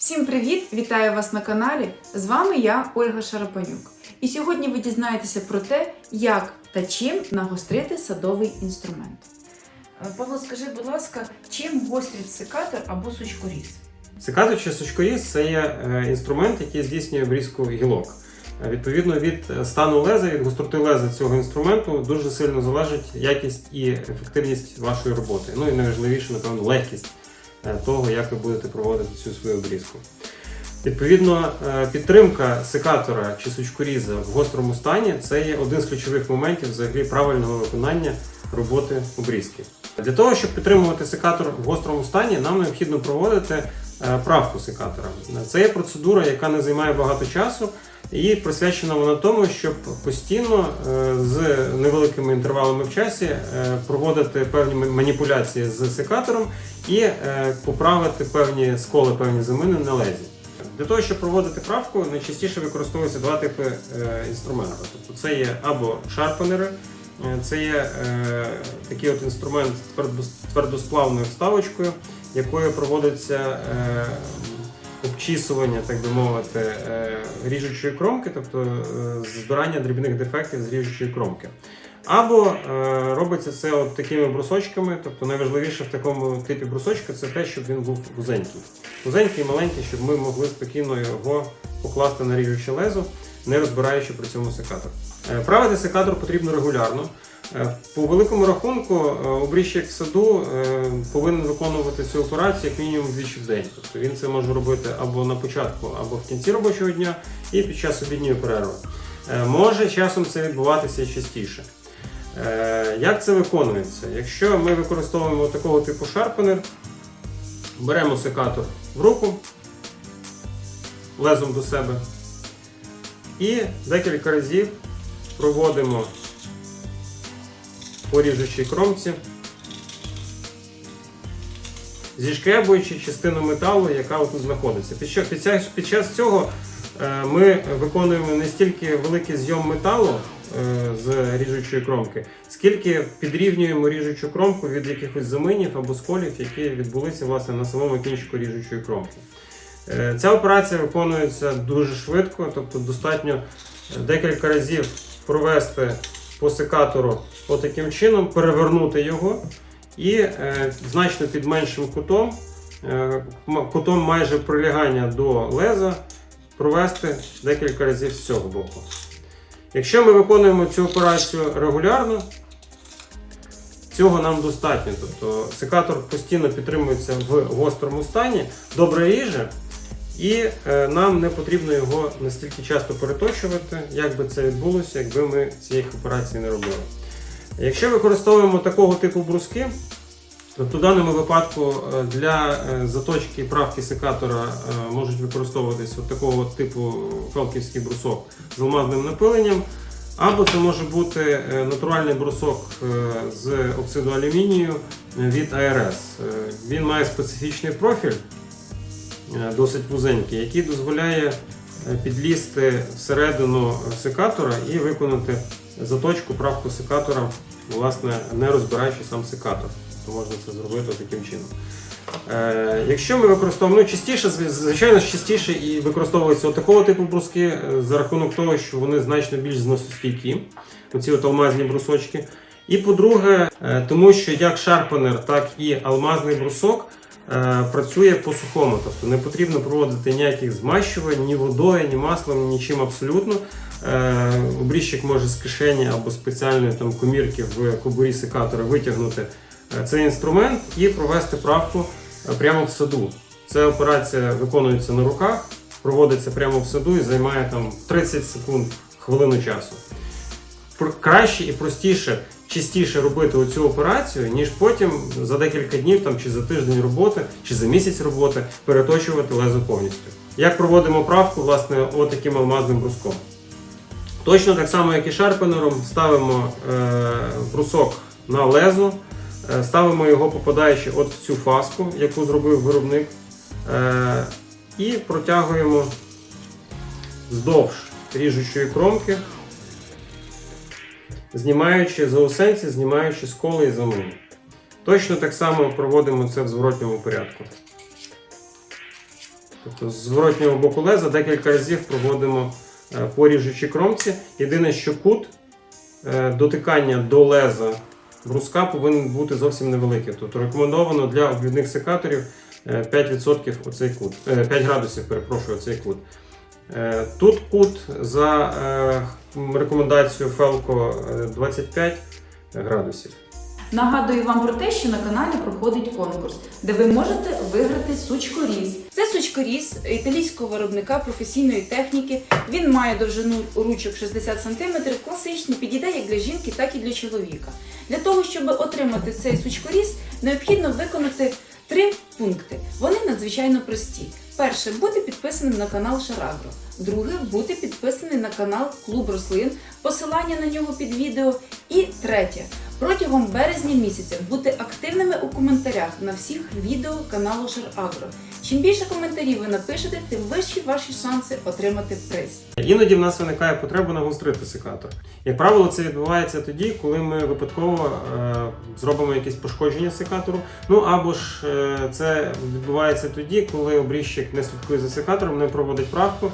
Всім привіт! Вітаю вас на каналі. З вами я, Ольга Шарапанюк. І сьогодні ви дізнаєтеся про те, як та чим нагострити садовий інструмент. Е, Павло, скажи, будь ласка, чим гострить секатор або сучкоріз? Секатор чи сучкоріз це є е, інструмент, який здійснює обрізку гілок. Е, Відповідно від стану леза, від гостроти леза цього інструменту дуже сильно залежить якість і ефективність вашої роботи. Ну і найважливіше, напевно, легкість того, як ви будете проводити цю свою обрізку. Відповідно, е, підтримка секатора чи сучкоріза в гострому стані це є один з ключових моментів взагалі правильного виконання роботи обрізки. Для того, щоб підтримувати секатор в гострому стані, нам необхідно проводити е, правку секатора. Це є процедура, яка не займає багато часу, і присвячена вона тому, щоб постійно е, з невеликими інтервалами в часі е, проводити певні маніпуляції з секатором і е, поправити певні сколи, певні замини на лезі. Для того, щоб проводити правку, найчастіше використовуються два типи інструменту. Тобто це є або шарпенери, це є такий от інструмент з твердосплавною вставочкою, якою проводиться обчісування, так би мовити, е, ріжучої кромки, тобто е, збирання дрібних дефектів з ріжучої кромки. Або е, робиться це от такими брусочками, тобто найважливіше в такому типі брусочка це те, щоб він був вузенький. Вузенький, маленький, щоб ми могли спокійно його покласти на ріжуче лезо, не розбираючи при цьому секатор. Правити секатор потрібно регулярно. Е, По великому рахунку, е, обрізчик в саду е, повинен виконувати цю операцію як мінімум двічі в день. Тобто він це може робити або на початку, або в кінці робочого дня, і під час обідньої перерви. Може часом це відбуватися частіше. Як це виконується? Якщо ми використовуємо такого типу шарпенер, беремо секатор в руку лезом до себе і декілька разів проводимо по ріжучій кромці, зішкрябуючи частину металу, яка тут знаходиться. Під час, цього е, ми виконуємо не стільки великий зйом металу е, з ріжучої кромки, скільки підрівнюємо ріжучу кромку від якихось заминів або сколів, які відбулися власне на самому кінчику ріжучої кромки. Е, Ця операція виконується дуже швидко, тобто достатньо декілька разів провести по секатору отаким чином, перевернути його і е, значно під меншим кутом, е, кутом майже прилягання до леза, провести декілька разів з цього боку. Якщо ми виконуємо цю операцію регулярно, цього нам достатньо. Тобто секатор постійно підтримується в гострому стані, добре ріже, і е, нам не потрібно його настільки часто переточувати, як би це відбулося, якби ми цієї операції не робили. Якщо використовуємо такого типу бруски, то в даному випадку е, для е, заточки правки секатора е, можуть використовуватись от такого типу фелківський брусок з алмазним напиленням. Або це може бути натуральний брусок з оксиду алюмінію від. Е, Він має специфічний профіль, досить вузенький, який дозволяє підлізти всередину секатора і виконати заточку, правку секатора, власне, не розбираючи сам секатор. То можна це зробити таким чином. Е, якщо ми використовуємо, ну частіше, звичайно, частіше і використовуються от такого типу бруски е, за рахунок того, що вони значно більш зносостійкі, оці от алмазні брусочки. І по-друге, е, тому що як шарпенер, так і алмазний брусок працює по сухому, тобто не потрібно проводити ніяких змащувань, ні водою, ні маслом, нічим абсолютно. Е, Обрізчик може з кишені або спеціальної там комірки в кобурі секатора витягнути е, цей інструмент і провести правку е, прямо в саду. Ця операція виконується на руках, проводиться прямо в саду і займає там 30 секунд, хвилину часу. Краще і простіше, частіше робити оцю операцію, ніж потім за декілька днів там, чи за тиждень роботи, чи за місяць роботи переточувати лезо повністю. Як проводимо правку, власне, отаким алмазним бруском. Точно так само, як і шарпенером, ставимо е, брусок на лезо, е, ставимо його попадаючи от в цю фаску, яку зробив виробник, е, і протягуємо вздовж ріжучої кромки, знімаючи заусенці, знімаючи сколи і замини. Точно так само проводимо це в зворотньому порядку. Тобто з зворотнього боку леза декілька разів проводимо е, по ріжучій кромці. Єдине, що кут е, дотикання до леза бруска повинен бути зовсім невеликий. Тобто рекомендовано для обвідних секаторів е, 5% оцей кут, е, 5 градусів, перепрошую, оцей кут. Е, Тут кут за е, рекомендацією е, 25 градусів. Нагадую вам про те, що на каналі проходить конкурс, де ви можете виграти сучкоріз. Це сучкоріз італійського виробника професійної техніки. Він має довжину ручок 60 см, класичний, підійде як для жінки, так і для чоловіка. Для того, щоб отримати цей сучкоріз, необхідно виконати три пункти. Вони надзвичайно прості. Перше бути підписаним на канал Шарагро. Друге бути підписаним на канал Клуб Рослин, посилання на нього під відео. І третє протягом березня місяця бути активними у коментарях на всіх відео каналу Шарагро. Чим більше коментарів ви напишете, тим вищі ваші шанси отримати приз. Іноді в нас виникає потреба нагострити секатор. Як правило, це відбувається тоді, коли ми випадково е, зробимо якесь пошкодження секатору. Ну або ж е, це відбувається тоді, коли обрізчик не слідкує за секатором, не проводить правку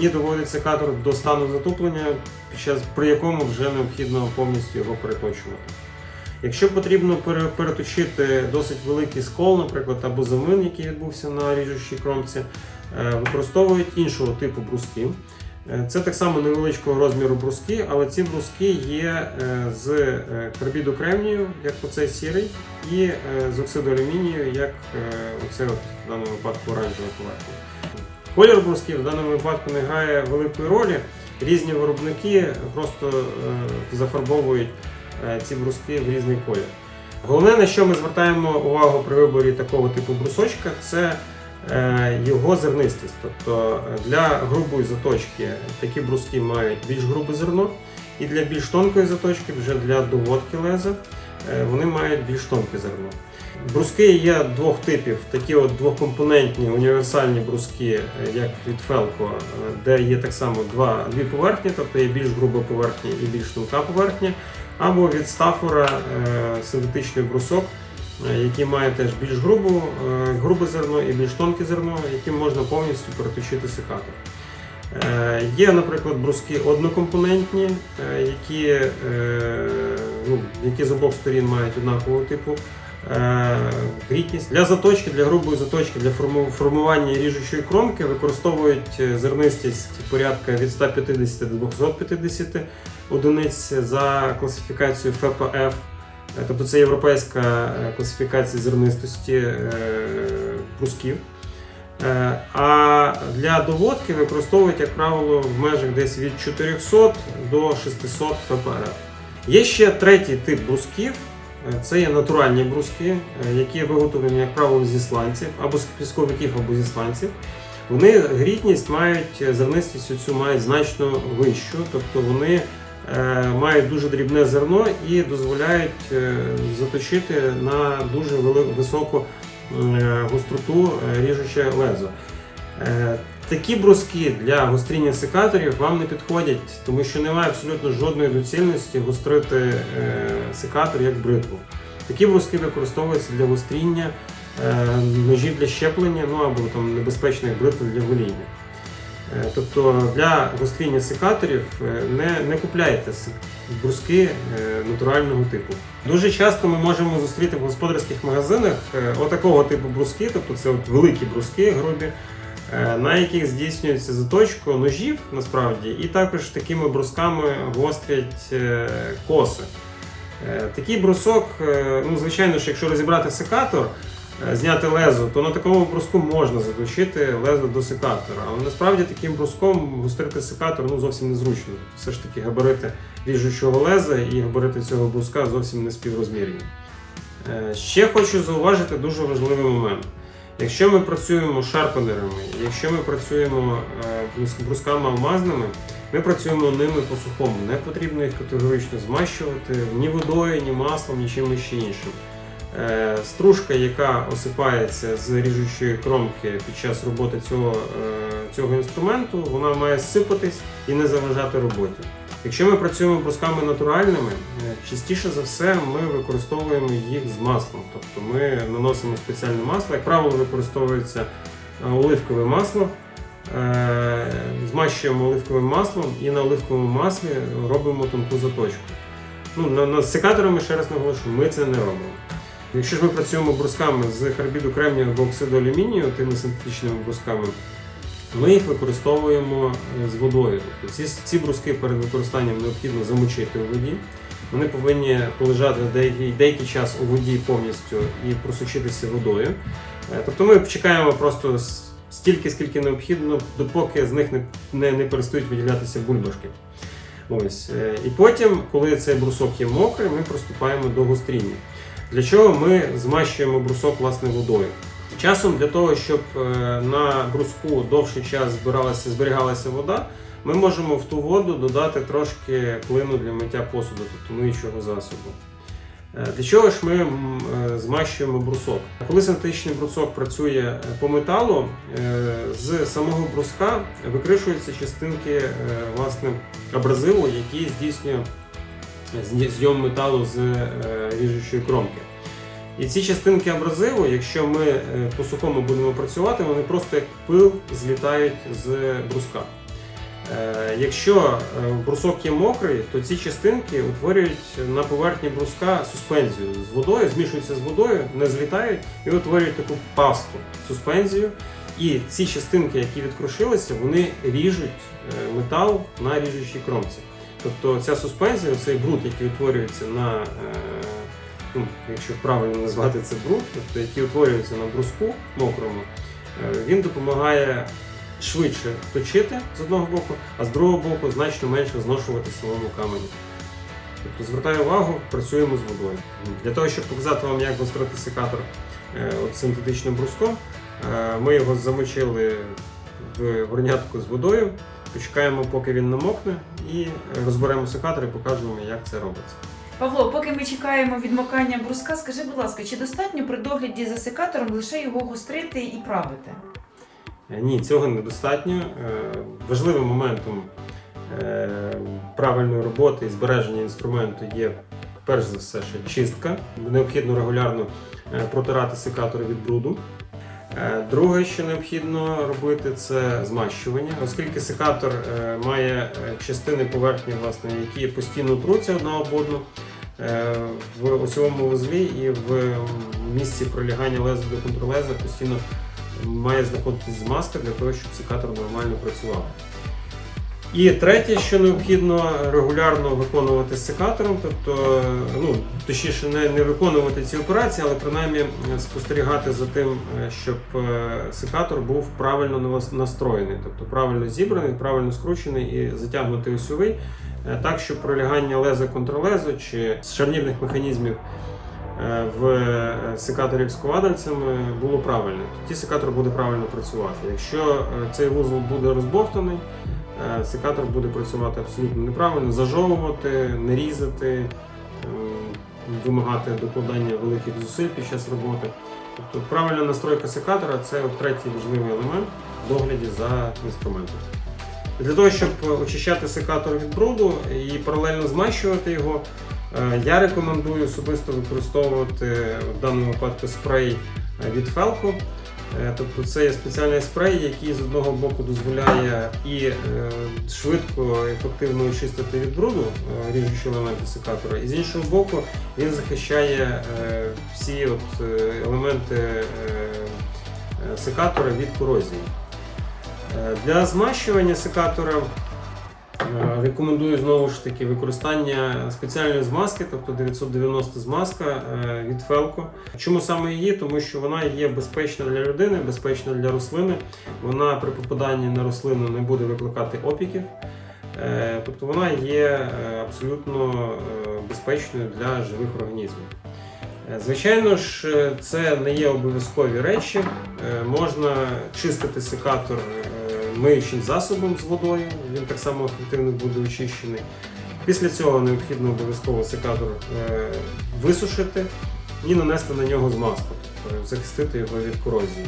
і доводить секатор до стану час при якому вже необхідно повністю його переточувати. Якщо потрібно переточити досить великий скол, наприклад, або замин, який відбувся на ріжучій кромці, е, використовують іншого типу бруски. Е, Це так само невеличкого розміру бруски, але ці бруски є е, з карбіду кремнію, як оцей сірий, і з оксиду алюмінію, як оце в даному випадку оранжева поверхня. Колір брусків в даному випадку не грає великої ролі. Різні виробники просто е, зафарбовують е, ці бруски в різний колір. Головне, на що ми звертаємо увагу при виборі такого типу брусочка, це е, його зернистість. Тобто для грубої заточки такі бруски мають більш грубе зерно, і для більш тонкої заточки, вже для доводки леза, вони мають більш тонке зерно. Бруски є двох типів: такі от двокомпонентні універсальні бруски, е, як від Felco, е, де є так само два, дві поверхні, тобто є більш груба поверхня і більш тонка поверхня, або від Staffora е, синтетичний брусок, який має теж більш грубу, грубе зерно і більш тонке зерно, яким можна повністю переточити секатор. Є, наприклад, бруски однокомпонентні, які, ну, які з обох сторін мають однакового типу е, грітність. Для заточки, для грубої заточки, для формування ріжучої кромки використовують е, зернистість порядка від 150 до 250 одиниць за класифікацією ФПФ. Е, Тобто це європейська класифікація зернистості брусків. Е, А для доводки використовують, як правило, в межах десь від 400 до 600 ФПР. Є ще третій тип брусків. Це є натуральні бруски, е, які виготовлені, як правило, зі сланців, або з пісковиків, або зі сланців. Вони грітність мають, е, зернистість цю мають значно вищу, тобто вони е, мають дуже дрібне зерно і дозволяють заточити на дуже високу гостроту ріжуче лезо. Такі бруски для гостріння секаторів вам не підходять, тому що немає абсолютно жодної доцільності гострити е, секатор як бритву. Такі бруски використовуються для гостріння е, ножів для щеплення, ну або там небезпечних бритв для гоління. Е, Тобто для гостріння секаторів не, не купляйте бруски натурального типу. Дуже часто ми можемо зустріти в господарських магазинах отакого типу бруски, тобто це от великі бруски грубі, на яких здійснюється заточка ножів насправді, і також такими брусками гострять е, коси. Е, Такий брусок, е, ну звичайно ж, якщо розібрати секатор, е, зняти лезо, то на такому бруску можна заточити лезо до секатора. Але насправді таким бруском гострити секатор ну, зовсім незручно. Все ж таки габарити ріжучого леза і габарити цього бруска зовсім не співрозмірні. Е, Ще хочу зауважити дуже важливий момент. Якщо ми працюємо шарпанерами, якщо ми працюємо е, брусками алмазними, ми працюємо ними по сухому. Не потрібно їх категорично змащувати ні водою, ні маслом, ні чимось ще іншим. Е, Стружка, яка осипається з ріжучої кромки під час роботи цього, е, цього інструменту, вона має сипатись і не заважати роботі. Якщо ми працюємо брусками натуральними, е, частіше за все ми використовуємо їх з маслом. Тобто ми наносимо спеціальне масло, як правило, використовується е, оливкове масло, е, змащуємо оливковим маслом і на оливковому маслі робимо тонку заточку. Ну, з секаторами, ще раз наголошую, ми це не робимо. Якщо ж ми працюємо брусками з карбіду кремнію або оксиду алюмінію, тими синтетичними брусками, ми їх використовуємо е, з водою. Тобто ці, ці бруски перед використанням необхідно замочити у воді. Вони повинні полежати деякий, деякий час у воді повністю і просочитися водою. Е, Тобто ми чекаємо просто стільки, скільки необхідно, допоки з них не, не, не перестають виділятися бульбашки. Ось. е, І потім, коли цей брусок є мокрий, ми приступаємо до гостріння. Для чого ми змащуємо брусок власне водою? Часом для того, щоб е, на бруску довший час збиралася, зберігалася вода, ми можемо в ту воду додати трошки плину для миття посуду, тобто миючого засобу. Е, Для чого ж ми е, змащуємо брусок? Коли синтетичний брусок працює по металу, з самого бруска викришуються частинки власне, абразиву, який здійснює зйом металу з ріжучої кромки. І ці частинки абразиву, якщо ми е, по сухому будемо працювати, вони просто як пил злітають з бруска. Е, Якщо е, брусок є мокрий, то ці частинки утворюють на поверхні бруска суспензію з водою, змішуються з водою, не злітають і утворюють таку пасту суспензію. І ці частинки, які відкрушилися, вони ріжуть метал на ріжучій кромці. Тобто ця суспензія, цей бруд, який утворюється на, ну, якщо правильно назвати це бруд, тобто який утворюється на бруску мокрому, е, він допомагає швидше точити з одного боку, а з другого боку значно менше зношувати самому камені. Тобто звертаю увагу, працюємо з водою. Для того, щоб показати вам, як гострити секатор е, от синтетичним бруском, е, ми його замочили в горнятку з водою, почекаємо, поки він намокне, і розберемо секатор і покажемо, як це робиться. Павло, поки ми чекаємо відмокання бруска, скажи, будь ласка, чи достатньо при догляді за секатором лише його гострити і правити? Е, Ні, цього недостатньо. Е, Важливим моментом е, правильної роботи і збереження інструменту є перш за все ще чистка. Необхідно регулярно протирати секатори від бруду. Е, Друге, що необхідно робити, це змащування, оскільки секатор е, має е, частини поверхні, власне, які постійно труться одна об одну. В осьовому вузлі і в місці пролягання леза до контрлеза постійно має знаходитись змазка для того, щоб секатор нормально працював. І третє, що необхідно регулярно виконувати з секатором, тобто, ну, точніше, не, не виконувати ці операції, але принаймні е, спостерігати за тим, е, щоб е, секатор був правильно настроєний, тобто правильно зібраний, правильно скручений і затягнутий осьовий, так, щоб пролягання леза контрлезу чи з шарнірних механізмів в е, секаторі екскаваторцями було правильно. Тоді секатор буде правильно працювати. Якщо цей вузол буде розбовтаний, секатор буде працювати абсолютно неправильно, зажовувати, не різати, е, вимагати докладання великих зусиль під час роботи. Тобто правильна настройка секатора це третій важливий елемент в догляді за інструментом. Для того, щоб очищати секатор від бруду і паралельно змащувати його, е, я рекомендую особисто використовувати в даному випадку спрей е, від Felco. Е, Тобто це є спеціальний спрей, який з одного боку дозволяє і е, швидко, ефективно очистити від бруду е, ріжучі елементи секатора, і з іншого боку він захищає всі от, елементи секатора від корозії. Для змащування секатора рекомендую знову ж таки використання спеціальної змазки, тобто 990 змазка е, від Felco. Чому саме її? Тому що вона є безпечна для людини, безпечна для рослини. Вона при попаданні на рослину не буде викликати опіків. Е, Тобто вона є е, абсолютно е, безпечною для живих організмів. Е, Звичайно ж, е, це не є обов'язкові речі. Е, Можна чистити секатор е, миючим засобом з водою, він так само ефективно буде очищений. Після цього необхідно обов'язково секатор е, висушити і нанести на нього змазку, тобто захистити його від корозії.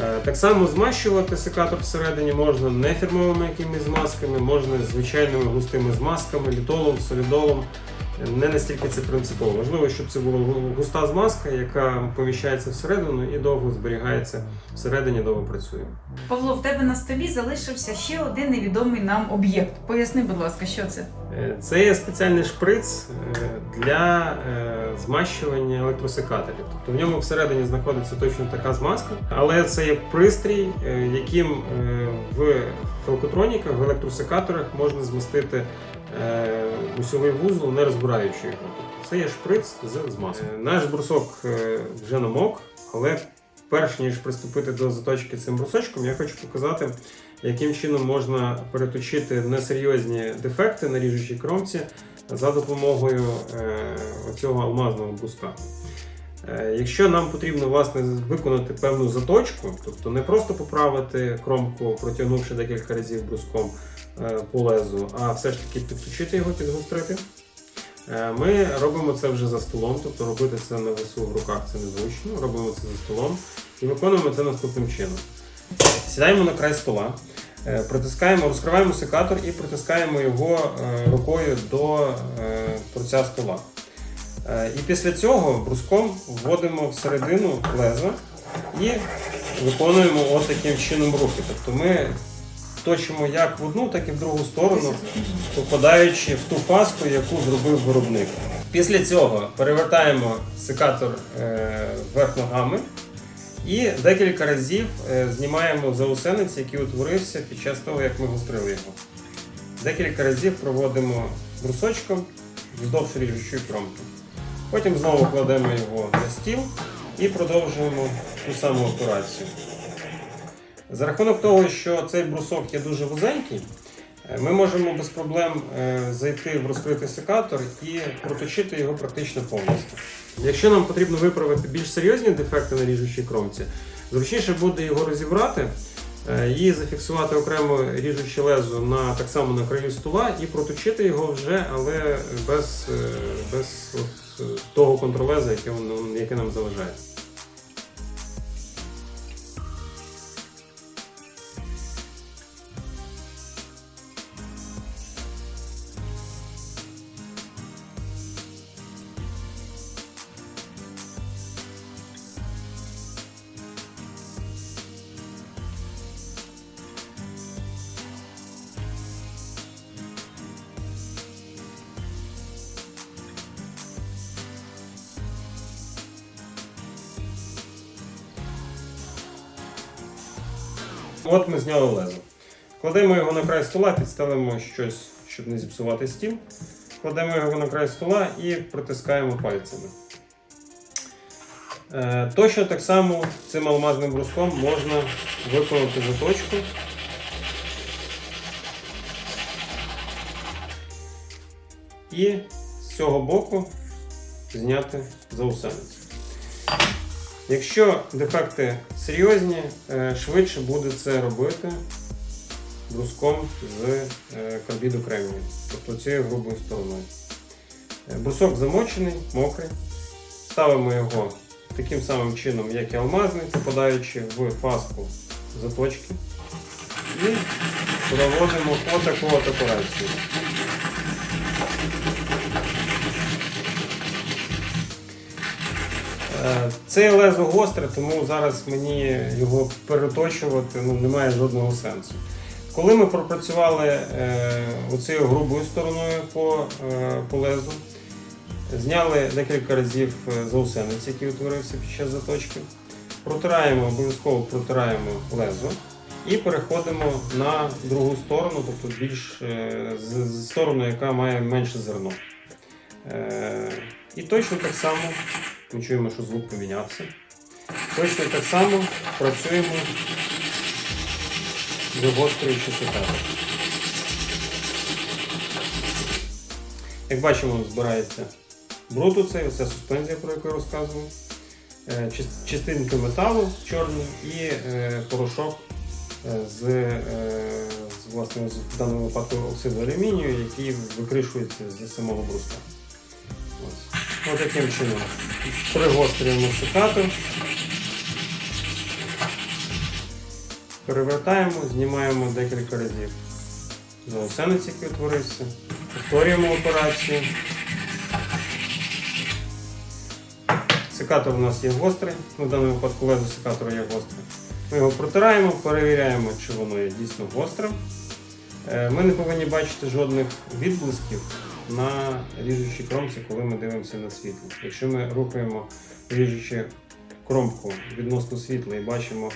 Е, Так само змащувати секатор всередині можна не фірмовими якимись змазками, можна звичайними густими змазками, літолом, солідолом. Не настільки це принципово. Важливо, щоб це була гу- густа змазка, яка поміщається всередину і довго зберігається всередині, довго працює. Павло, в тебе на столі залишився ще один невідомий нам об'єкт. Поясни, будь ласка, що це? Е, Це є спеціальний шприц е, для е, змащування електросекаторів. Тобто в ньому всередині знаходиться точно така змазка, але це є пристрій, яким в фалкотроніках, в електросекаторах можна змастити е, усьовий вузол, не розбираючи його. Тобто це є шприц з змазкою. Е, Наш брусок е, вже намок, але перш ніж приступити до заточки цим брусочком, я хочу показати, яким чином можна переточити несерйозні дефекти на ріжучій кромці за допомогою е, оцього алмазного бруска. Е, Якщо нам потрібно власне виконати певну заточку, тобто не просто поправити кромку, протягнувши декілька разів бруском е, по лезу, а все ж таки підточити його, підгострити, е, ми робимо це вже за столом, тобто робити це на весу в руках це незручно, робимо це за столом і виконуємо це наступним чином. Сідаємо на край стола, е, притискаємо, розкриваємо секатор і притискаємо його е, рукою до е, торця стола. Е, І після цього бруском вводимо всередину леза і виконуємо от таким чином рухи. Тобто ми точимо як в одну, так і в другу сторону, попадаючи в ту паску, яку зробив виробник. Після цього перевертаємо секатор е, вверх ногами і декілька разів е, знімаємо заусенець, який утворився під час того, як ми гострили його. Декілька разів проводимо брусочком вздовж ріжучої кромки. Потім знову кладемо його на стіл і продовжуємо ту саму операцію. За рахунок того, що цей брусок є дуже вузенький, е, ми можемо без проблем е, зайти в розкритий секатор і проточити його практично повністю. Якщо нам потрібно виправити більш серйозні дефекти на ріжучій кромці, зручніше буде його розібрати е, і зафіксувати окремо ріжуче лезо на так само на краю стола і проточити його вже, але без, без того контролеза, яке, яке нам заважає. От ми зняли лезо. Кладемо його на край стола, підставимо щось, щоб не зіпсувати стіл. Кладемо його на край стола і притискаємо пальцями. Е, точно так само цим алмазним бруском можна виконати заточку. І з цього боку зняти заусенець. Якщо дефекти серйозні, е, швидше буде це робити бруском з е, карбіду кремнію, тобто цією грубою стороною. Е, Брусок замочений, мокрий. Ставимо його таким самим чином, як і алмазний, попадаючи в паску заточки. І проводимо отаку от операцію. Це лезо гостре, тому зараз мені його переточувати ну, немає жодного сенсу. Коли ми пропрацювали е, оцією грубою стороною по, е, по лезу, зняли декілька разів е, заусенець, який утворився під час заточки, протираємо, обов'язково протираємо лезо і переходимо на другу сторону, тобто більш е, сторону, яка має менше зерно. Е, і точно так само ми чуємо, що звук помінявся. Точно так само працюємо, вигострюючи секатор. Як бачимо, збирається бруд у цей, оця суспензія, про яку я розказував. Е, Частинки металу чорні і е, порошок е, з, з, власне, в даному випадку оксиду алюмінію, який викришується з самого бруска. Ось таким чином. Пригострюємо цукату. Перевертаємо, знімаємо декілька разів. Заусениць, який утворився. Повторюємо операцію. Секатор у нас є гострий, в даному випадку лезо секатора є гострий. Ми його протираємо, перевіряємо, чи воно є дійсно гостре. Ми не повинні бачити жодних відблисків на ріжучій кромці, коли ми дивимося на світло. Якщо ми рухаємо ріжучи кромку відносно світла і бачимо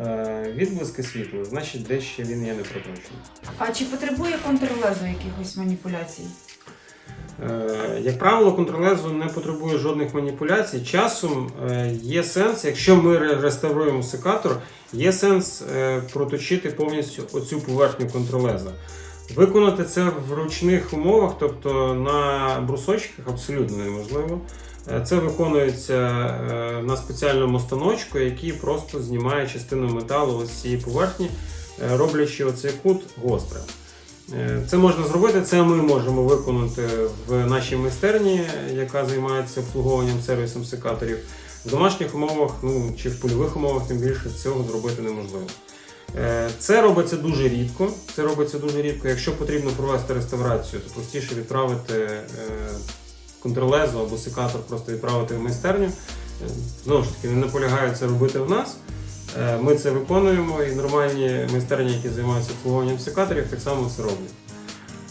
е, відблиски світла, значить дещо він є непроточним. А чи потребує контрлезу якихось маніпуляцій? Е, Як правило, контролезу не потребує жодних маніпуляцій. Часом е, є сенс, якщо ми реставруємо секатор, є сенс е, проточити повністю оцю поверхню контролеза. Виконати це в ручних умовах, тобто на брусочках, абсолютно неможливо. Е, Це виконується е, на спеціальному станочку, який просто знімає частину металу ось цієї поверхні, е, роблячи оцей кут гострим. Це можна зробити, це ми можемо виконати в нашій майстерні, яка займається обслуговуванням сервісом секаторів. В домашніх умовах, ну чи в польових умовах, тим більше цього зробити неможливо. Е, Це робиться дуже рідко. Це робиться дуже рідко. Якщо потрібно провести реставрацію, то простіше відправити е, контрлезу або секатор, просто відправити в майстерню. Е, Знову ж таки, не наполягаю це робити в нас. Ми це виконуємо і нормальні майстерні, які займаються обслуговуванням секаторів, так само це роблять.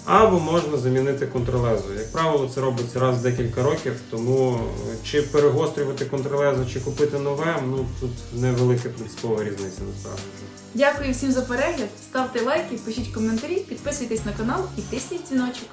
Або можна замінити контролезу. Як правило, це робиться раз в декілька років, тому чи перегострювати контролезу, чи купити нове, ну тут невелика принципова різниця насправді. Дякую всім за перегляд. Ставте лайки, пишіть коментарі, підписуйтесь на канал і тисніть дзвіночок.